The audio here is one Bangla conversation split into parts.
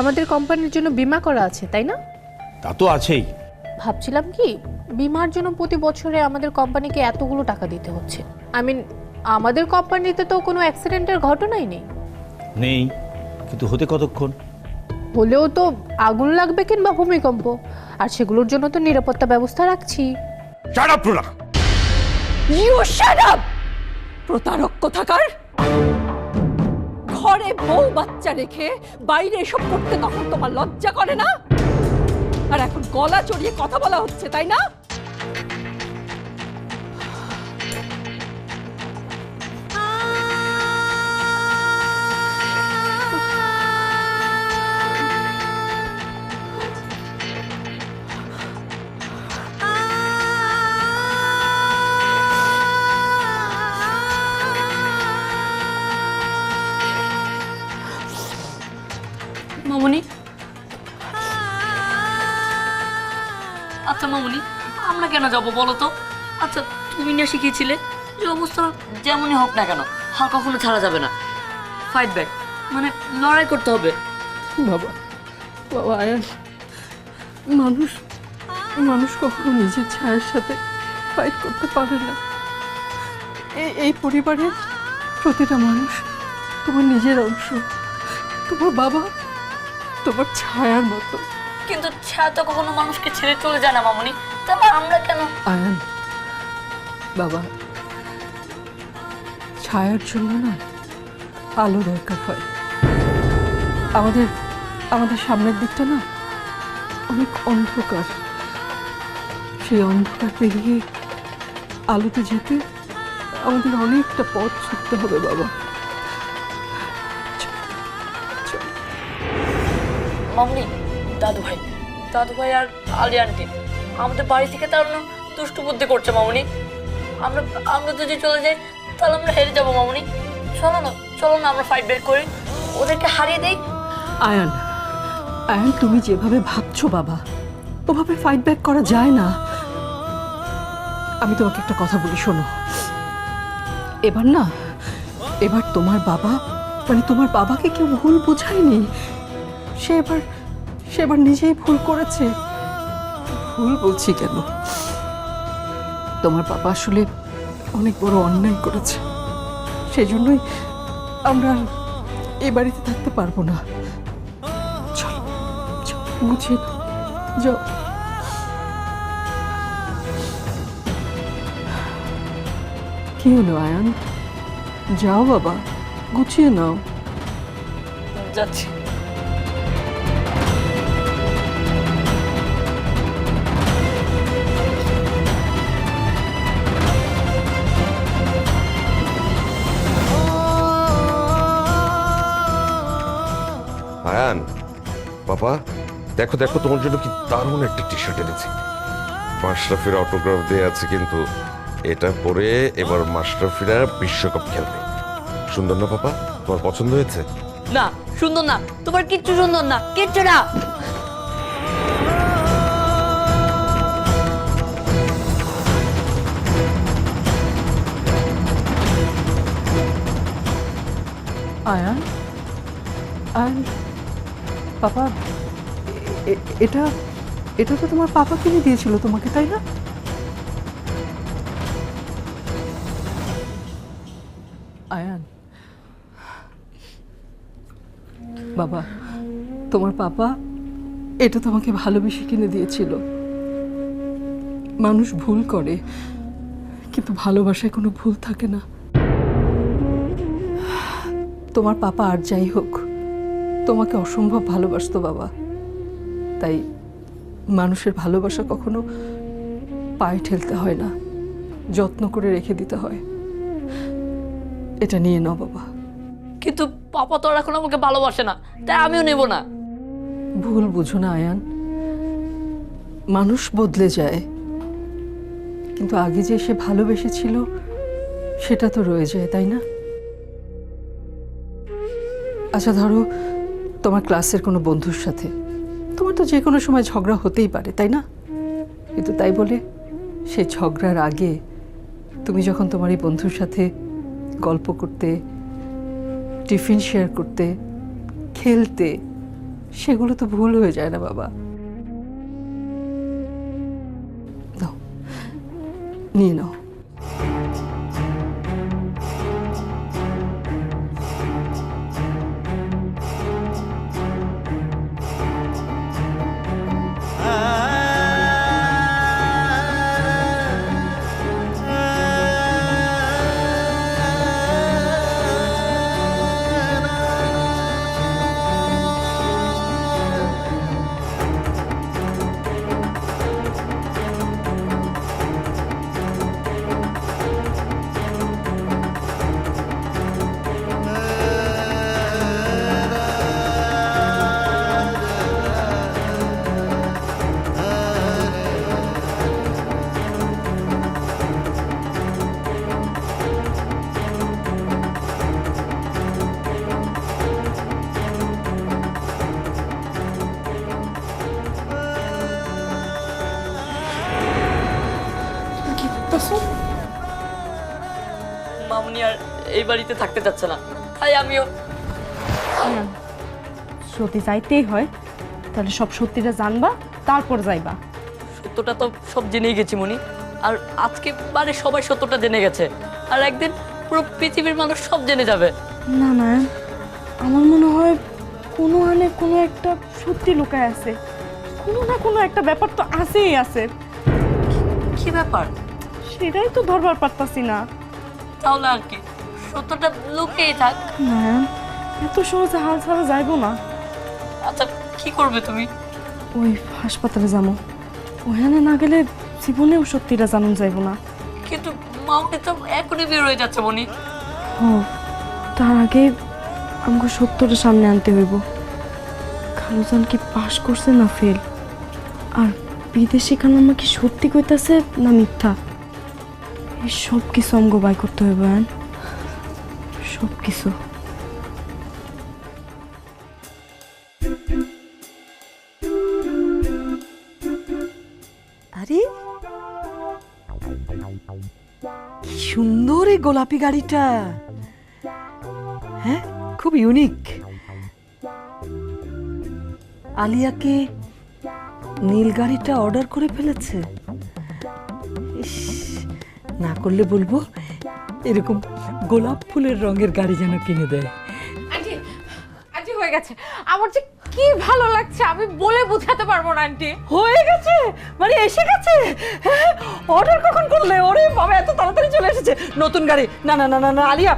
আমাদের কোম্পানির জন্য বীমা করা আছে তাই না? তা তো আছেই। ভাবছিলাম কি বিমার জন্য প্রতি বছরে আমাদের কোম্পানিকে এতগুলো টাকা দিতে হচ্ছে। আই মিন আমাদের কোম্পানিতে তো কোনো অ্যাক্সিডেন্টের ঘটনাই নেই। নেই কিন্তু হতে কতক্ষণ? হলেও তো আগুন লাগবে কিংবা ভূমিকম্প আর সেগুলোর জন্য তো নিরাপত্তা ব্যবস্থা রাখছি। ইউ শাট আপ প্রতারক কোথাকার? ঘরে বউ বাচ্চা রেখে বাইরে এসব করতে তখন তোমার লজ্জা করে না? আর এখন গলা চড়িয়ে কথা বলা হচ্ছে, তাই না? আচ্ছা মামুনি, আমরা কেন যাব বলো তো? আচ্ছা তুমি না শিখিয়েছিলে। যে অবস্থা যেমনই হোক না কেন, হাল কখনো ছাড়া যাবে না। ফাইট ব্যাক মানে লড়াই করতে হবে। বাবা বাবা আয়ান মানুষ মানুষ কখনো নিজের ছায়ার সাথে ফাইট করতে পারে না। এই এই পরিবারের প্রতিটা মানুষ তোমার নিজের অংশ, তোমার বাবা, তোমার ছায়ার মতো। কিন্তু ছায়া তো কখনো মানুষকে ছেড়ে চলে যায় না মামুনি। তাহলে আমরা কেন? আয়ান বাবা ছায়ার জন্য না আলো দরকার হয়। আমাদের আমাদের সামনের দিকটা না অনেক অন্ধকার। সেই অন্ধকার পেরিয়ে আলোতে যেতে আমাদের অনেকটা পথ ছুটতে হবে বাবা। মামুনি দাদু ভাই দাদু ভাই আর আলি আন্টি, আমাদের বাড়ি থেকে তাড়ানো দুষ্টু বুদ্ধি করছে, মামনি। আমরা আমরা যদি চলে যাই, তাহলে আমরা হেরে যাব, মামনি। চলো না চলো না আমরা ফাইট বের করি। ওদেরকে হারিয়ে দেই। আয়ান, আয়ন, তুমি যেভাবে ভাবছ বাবা, ওভাবে ফাইট ব্যাক করা যায় না। আমি তোমাকে একটা কথা বলি, শোনো। এবার না, এবার তোমার বাবা মানে তোমার বাবাকে কেউ ভুল বোঝায়নি। সে এবার সে এবার নিজেই ভুল করেছে। ভুল বলছি কেন? তোমার বাবা আসলে অনেক বড় অন্যায় করেছে। সেজন্যই আমরা এ বাড়িতে থাকতে পারব না। চলো যাও। কি হলো, আয়ান? যাও বাবা, গুছিয়ে নাও। যাচ্ছি। আয়ান বাবা দেখো দেখো তোমার জন্য কি দারুণ একটা টি শার্ট এনেছি। মাশরাফির অটোগ্রাফ দেওয়া আছে কিন্তু এটা পরে এবার মাশরাফিরা বিশ্বকাপ খেলবে। সুন্দর না বাবা? তোমার পছন্দ হয়েছে? না সুন্দর না। তোমার কিচ্ছু সুন্দর না কিচ্ছু না। আয়ান? আয়ান? পাপা এটা এটা তো তোমার পাপা কিনে দিয়েছিল তোমাকে, তাই না? আয়ান, বাবা, তোমার পাপা এটা তোমাকে ভালোবেসে কিনে দিয়েছিল। মানুষ ভুল করে, কিন্তু ভালোবাসায় কোনো ভুল থাকে না। তোমার পাপা আর যাই হোক তোমাকে অসম্ভব ভালোবাসতো বাবা। তাই মানুষের ভালোবাসা কখনো পায়ে ঠেলতে হয় না যত্ন করে রেখে দিতে হয়। এটা নিয়ে নাও বাবা। কিন্তু পাপা তো আর এখন আমাকে ভালোবাসে না তাই আমিও নেব না। ভুল বুঝো না আয়ান। মানুষ বদলে যায় কিন্তু আগে যে সে ভালোবেসেছিল সেটা তো রয়ে যায় তাই না? আচ্ছা ধরো তোমার ক্লাসের কোনো বন্ধুর সাথে। তোমার তো যে কোনো সময় ঝগড়া হতেই পারে, তাই না? কিন্তু তাই বলে সেই ঝগড়ার আগে তুমি যখন তোমার এই বন্ধুর সাথে গল্প করতে, টিফিন শেয়ার করতে, খেলতে, সেগুলো তো ভুল হয়ে যায় না বাবা। নিয়ে নাও। মামুনি আর এই বাড়িতে থাকতে চাচ্ছে না। তাই আমিও যদি যাইতেই হয়। তাহলে সব সত্যিটা জানবা তারপর যাইবা। সত্যটা তো সব জেনেই গেছি মনি। আর আজকে বাড়ির সবাই সত্যটা জেনে গেছে। আর একদিন পুরো পৃথিবীর মানুষ সব জেনে যাবে। না না আমার মনে হয় কোনো আনে কোনো একটা সত্যি লুকায় আছে। কোনো না কোনো একটা ব্যাপার তো আছেই আছে। কি ব্যাপার? সেটাই তো ধরবার পারতাছি না। তাহলে আর কি সত্যটা লুকিয়েই থাক। না এত সহজে হাল ছাড়া যাইবো না। আচ্ছা কি করবে তুমি? ওই হাসপাতালে যাব। ওখানে না গেলে জীবনেও সত্যিটা জানুন যাইবো না। কিন্তু তো এখনই বের হয়ে যাচ্ছে মনি। ও তার আগে আমাকে সত্যটা সামনে আনতে হইব। খালুজান কি পাশ করছে না ফেল? আর বিদেশি খালাম্মা কি সত্যি কইতাছে না মিথ্যা? সব কিছু অঙ্গ বাই করতে আন সব কিছু। আরে সুন্দর এই গোলাপি গাড়িটা। হ্যাঁ খুব ইউনিক আলিয়াকে নীল গাড়িটা অর্ডার করে ফেলেছে। না করলে বলব এরকম গোলাপ ফুলের রঙের গাড়ি যেন কিনে দেয়। আন্টি আন্টি হয়ে গেছে। আমার যে কি ভালো লাগছে আমি বলে বোঝাতে পারব না আন্টি। হয়ে গেছে? মানে এসে গেছে? অর্ডার কখন করলে? ওরে বাবা এত তাড়াতাড়ি চলে এসেছে। নতুন গাড়ি। না না না না না আলিয়া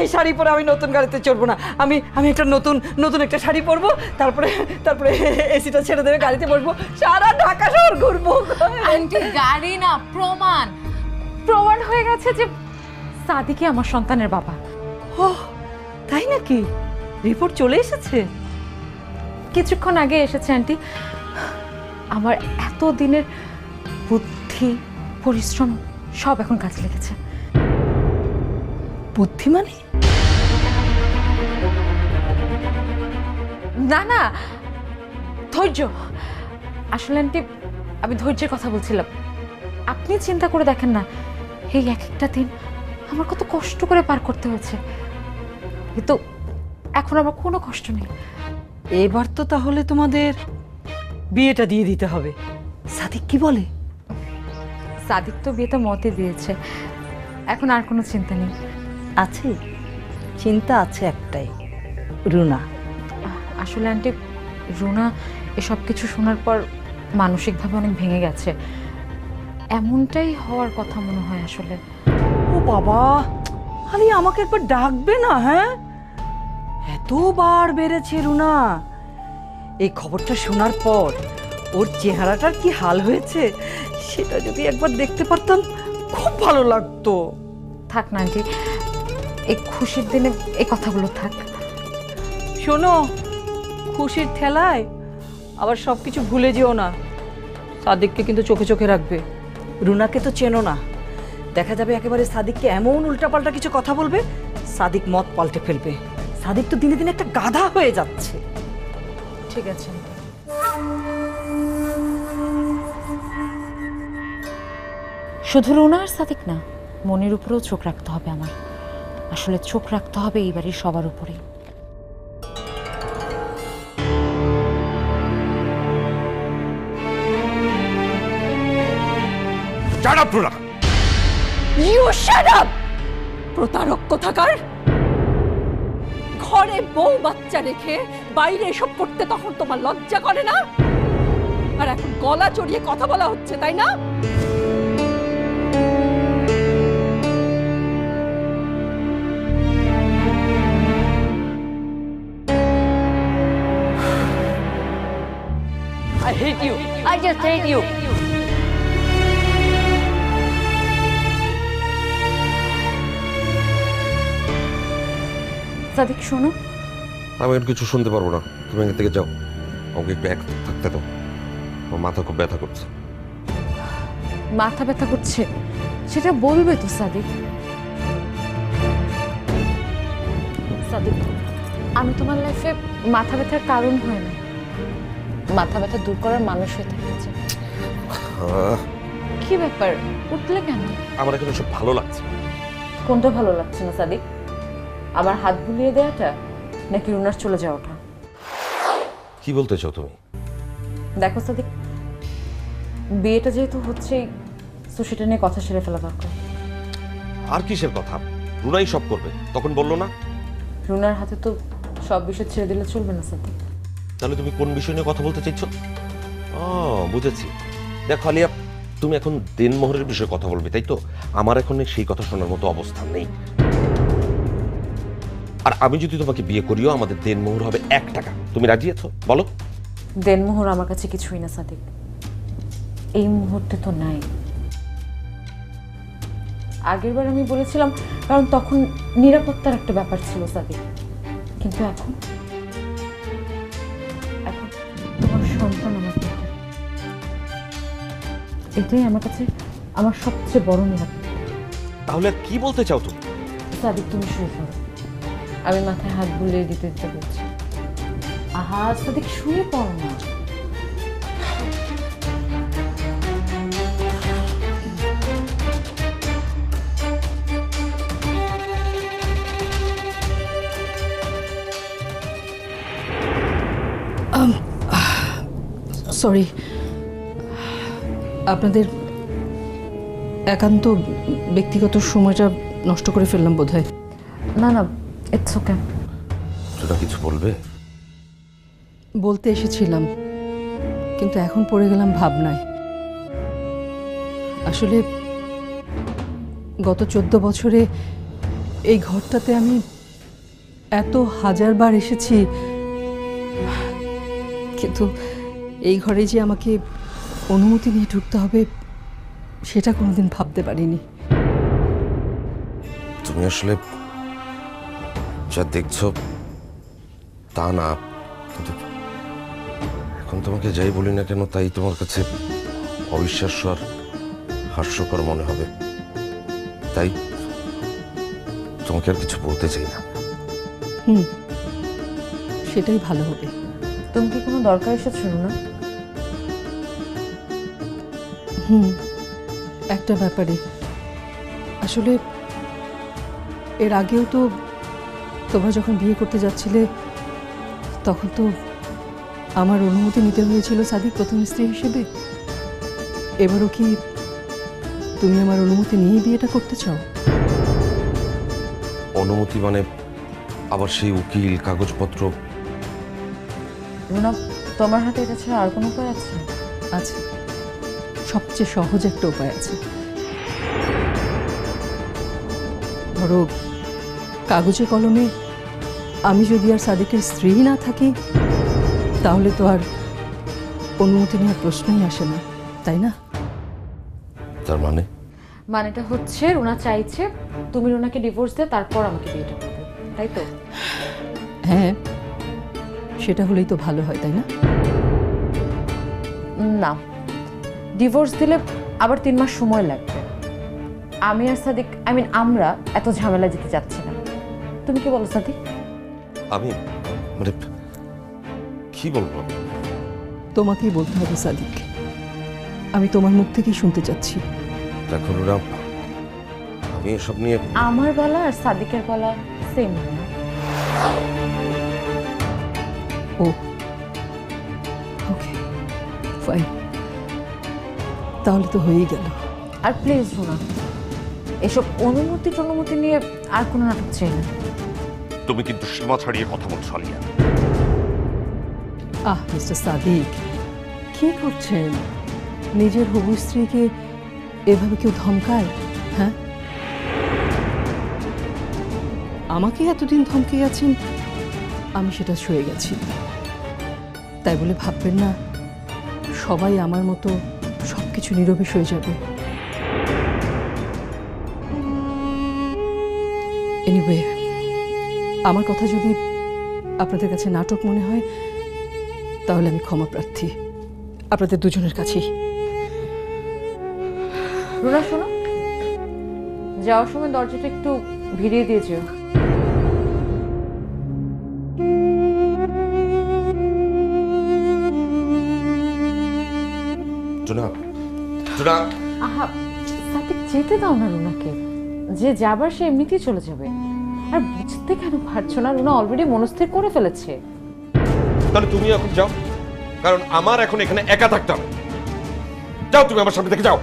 এই শাড়ি পরে আমি নতুন গাড়িতে চড়বো না। আমি আমি একটা নতুন নতুন একটা শাড়ি পরবো তারপরে তারপরে এসিটা ছেড়ে দেবে গাড়িতে বসবো। সারা ঢাকা শহর ঘুরবো। আন্টি গাড়ি না প্রমাণ। প্রমাণ হয়ে গেছে যে সাদিকে আমার সন্তানের বাবা। ও তাই নাকি? রিপোর্ট চলে এসেছে? কিছুক্ষণ আগে এসেছে আন্টি। আমার এত দিনের বুদ্ধি পরিশ্রম সব এখন কাজে লেগেছে। বুদ্ধিমানি না না ধৈর্য। আসলে আন্টি আমি ধৈর্যের কথা বলছিলাম। আপনি চিন্তা করে দেখেন না। এই এক একটা দিন আমার কত কষ্ট করে পার করতে হয়েছে। কিন্তু এখন আমার কোনো কষ্ট নেই। এবার তো তাহলে তোমাদের বিয়েটা দিয়ে দিতে হবে। সাদিক কি বলে? সাদিক তো বিয়েতে মতে দিয়েছে। এখন আর কোনো চিন্তা নেই। আছে? চিন্তা আছে একটাই রুনা। আসলে আন্টি রুনা এসব কিছু শোনার পর মানসিকভাবে অনেক ভেঙে গেছে। এমনটাই হওয়ার কথা মনে হয় আসলে। ও বাবা খালি আমাকে একবার ডাকবে না হ্যাঁ? এতবার বেড়েছে রুনা। এই খবরটা শোনার পর ওর চেহারাটার কি হাল হয়েছে সেটা যদি একবার দেখতে পারতাম খুব ভালো লাগতো। থাক না আন্টি। এই খুশির দিনে এই কথাগুলো থাক। শোনো খুশির ঠেলায় আবার সব কিছু ভুলে যেও না। সাদিককে কিন্তু চোখে চোখে রাখবে। রুনাকে তো চেনো না। দেখা যাবে একেবারে সাদিককে এমন উল্টাপাল্টা কিছু কথা বলবে, সাদিক মত পাল্টে ফেলবে। সাদিক তো দিনে দিনে একটা গাধা হয়ে যাচ্ছে। ঠিক আছে। শুধু রুনা আর সাদিক না, মনের উপরেও চোখ রাখতে হবে আমার। আসলে চোখ রাখতে হবে এই বাড়ির সবার উপরেই। রুনা ইউ শাট আপ প্রতারক কোথাকার? ঘরে বউ বাচ্চা রেখে বাইরে এসব করতে তখন তোমার লজ্জা করে না? আর এখন গলা চড়িয়ে কথা বলা হচ্ছে তাই না? I hate you. I just hate you. Sadiq শোনো। আমি আর কিছু শুনতে পারব না। তুমি এখান থেকে যাও। আমাকে একটু এক থাকতে দাও। আমার মাথা খুব ব্যথা করছে। মাথা ব্যথা করছে? সেটা বলবে তো সাদিক। সাদিক আমি তোমার লাইফে মাথা ব্যথার কারণ হয় না। মাথা ব্যথা দূর করার মানুষ হয়ে থেকেছে। কি ব্যাপার? উঠলে কেন? আমার এখন সব ভালো লাগছে। কোনটা ভালো লাগছে না সাদিক? আমার হাত বুলিয়ে দেওয়াটা নাকি রুনার চলে যাওয়াটা? কি বলতে চাও তুমি? দেখো সাদিক বিয়েটা যেহেতু হচ্ছেই তো সেটা নিয়ে কথা সেরে ফেলা দরকার। আর কিসের কথা? রুনাই সব করবে তখন বলল না? রুনার হাতে তো সব বিষয় ছেড়ে দিলে চলবে না সাদিক। তাহলে তুমি কোন বিষয় নিয়ে কথা বলতে চাইছো? ও বুঝেছি। দেখো আলিয়া তুমি এখন দেনমোহরের বিষয়ে কথা বলবে তাই তো? আমার এখন সেই কথা শোনার মতো অবস্থান নেই। আর আমি যদি তোমাকে বিয়ে করিও আমাদের দেনমোহর হবে এক টাকা। তুমি রাজি আছো? বলো। দেনমোহর আমার কাছে কিছুই না সাদিক। এই মুহূর্তে তো নাই। আগেরবার আমি বলেছিলাম কারণ তখন নিরাপত্তার একটা ব্যাপার ছিল সাদিক। কিন্তু এখন এখন তোমার সন্তান আমার এটাই আমার কাছে আমার সবচেয়ে বড় নিরাপত্তা। তাহলে কি বলতে চাও তুমি? সাদিক তুমি শুয়ে আমি মাথায় হাত বুলিয়ে দিতে দিতে বলছি আহা সাদিক শুয়ে পড়ো না। সরি। আপনাদের একান্ত ব্যক্তিগত সময়টা নষ্ট করে ফেললাম বোধহয়। না না ইটস ওকে তোরা কিছু বলবে? বলতে এসেছিলাম কিন্তু এখন পড়ে গেলাম ভাবনায়। আসলে গত চোদ্দ বছরে এই ঘরটাতে আমি এত হাজারবার এসেছি কিন্তু এই ঘরে যে আমাকে অনুমতি নিয়ে ঢুকতে হবে সেটা কোনোদিন ভাবতে পারিনি। তুমি আসলে যা দেখছ, তা না, কিন্তু এখন তোমাকে যাই বলি না কেন, তাই তোমার কাছে অবিশ্বাস্য আর হাস্যকর মনে হবে। তাই তোমাকে আর কিছু বলতে চাই না। হুম, সেটাই ভালো হবে। তুমি কি কোনো দরকার এসেছ না হুম, একটা ব্যাপারে। আসলে এর আগেও তো তোমরা যখন বিয়ে করতে যাচ্ছিলে তখন তো আমার অনুমতি নিতে হয়েছিল সাদিক প্রথম স্ত্রী হিসেবে। এবারও কি তুমি আমার অনুমতি নিয়ে বিয়েটা করতে চাও? অনুমতি মানে আবার সেই উকিল কাগজপত্র? রুনা তোমার হাতে এটা ছাড়া আর কোনো উপায় আছে? আছে। সবচেয়ে সহজ একটা উপায় আছে। ধরো কাগজে কলমে আমি যদি আর সাদিকের স্ত্রী না থাকি তাহলে তো আর অনুমতি নেওয়ার প্রশ্নই আসে না তাই না? তার মানে? মানেটা হচ্ছে রুনা চাইছে তুমি রুনাকে ডিভোর্স দিয়ে তারপর আমাকে বিয়েটা করবে তাই তো? হ্যাঁ সেটা হলেই তো ভালো হয় তাই না? না ডিভোর্স দিলে আবার তিন মাস সময় লাগবে। আমি আর সাদিক আই মিন আমরা এত ঝামেলা যেতে চাচ্ছি না। তুমি কি বলো সাদিক আমি? মানে কি বলব? তোমাকেই বলতে হবে সাদিক। আমি তোমার মুখ থেকেই শুনতে চাচ্ছি। দেখো রুনা আমি এসব নিয়ে আমার বলা আর সাদিকের বলা সেম ও। ওকে ফাইন তাহলে তো হয়েই গেল। আর প্লিজ রুনা এসব অনুমতি টনুমতি নিয়ে আর কোনো নাটক চাই না। তুমি কিন্তু সীমা ছাড়িয়ে কথা বলছো, আলিয়া। আহ, মিস্টার সাদিক, কি করছেন? নিজের হবু স্ত্রীকে এভাবে কেউ ধমকায়? হ্যাঁ? আমাকে এতদিন ধমকে গেছেন আমি সেটা সয়ে গেছি। তাই বলে ভাববেন না, সবাই আমার মতো সব কিছু সয়ে যাবে। এনিওয়ে আমার কথা যদি আপনাদের কাছে নাটক মনে হয় তাহলে আমি ক্ষমা প্রার্থী। আপনাদের দুজনের কাছেই। রুনা শোনো। যাওয়ার সময় দরজাটা একটু ভিড়িয়ে দিয়েছ টুনা টুনা আহা যেতে দাও না রুনাকে। যে যাবার সে এমনিতেই চলে যাবে। আর বুঝতে কেন পারছ না? রুনা অলরেডি মনস্থির করে ফেলেছে। তাহলে তুমি এখন যাও। কারণ আমার এখন এখানে একা থাকতে হবে। যাও তুমি আমার সামনে থেকে যাও।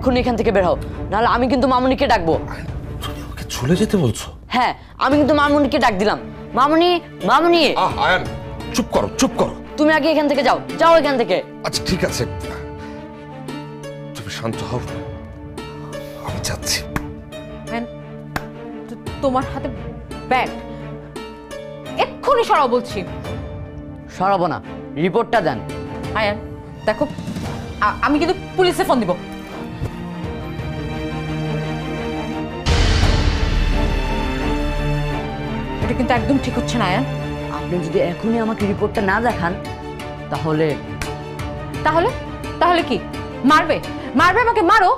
এখন এখান থেকে বের হও। নাহলে আমি কিন্তু মামুনিকে ডাকবো। তুমি আমাকে চলে যেতে বলছো? হ্যাঁ আমি কিন্তু মামুনিকে ডাক দিলাম। মামুনি মামুনি! আহ আয়ান চুপ করো চুপ করো। তুমি আগে এখান থেকে যাও যাও এখান থেকে। আচ্ছা ঠিক আছে। তুমি শান্ত হও। আমি যাচ্ছি। তোমার হাতে ব্যাগ। এক্ষুনি সরাও বলছি। সরাবো না রিপোর্টটা দেন। আয়ান দেখো আমি কিন্তু পুলিশে ফোন দিব। কিন্তু একদম ঠিক হচ্ছে না আয়ান। আপনি যদি এখনই আমাকে রিপোর্টটা না দেখান তাহলে তাহলে? তাহলে কি? মারবে? মারবে আমাকে? মারো!